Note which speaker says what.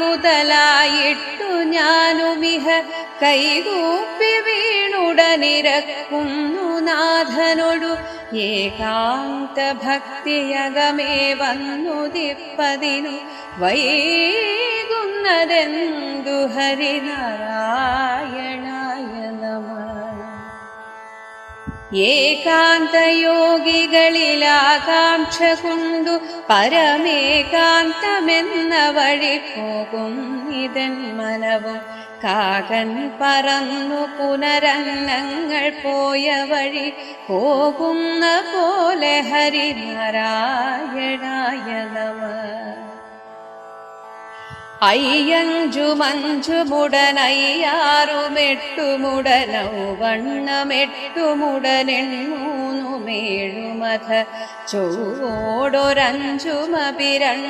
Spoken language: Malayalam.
Speaker 1: മുതലായിട്ടു ഞാനുമിഹ കൈകൂപ്പി വീണുടനിരക്കുന്നു നാഥനൊടു. ഏകാന്ത ഭക്തിയകമേ വന്നുദിപ്പതിനു വൈകുന്നതെന്തു ഹരിനാരായണായ ഏകാന്തയോഗികളിലാകാംക്ഷ കൊണ്ടു പരമേകാന്തമെന്ന വഴി പോകും ഇതൻ മനവും കാകൻ പറന്നു പുനരന്നങ്ങൾ പോയ വഴി പോകുന്ന പോലെ ഹരിനാരായണായ നമ. അയ്യഞ്ചുമഞ്ചുമുടനയ്യാറുമെട്ടുമുടനൗവണ്ണമെട്ടുമുടനെണ്ണൂന്നുമേഴുമഥ ചൊവ്വോടൊരഞ്ചുമപിരണ്ട്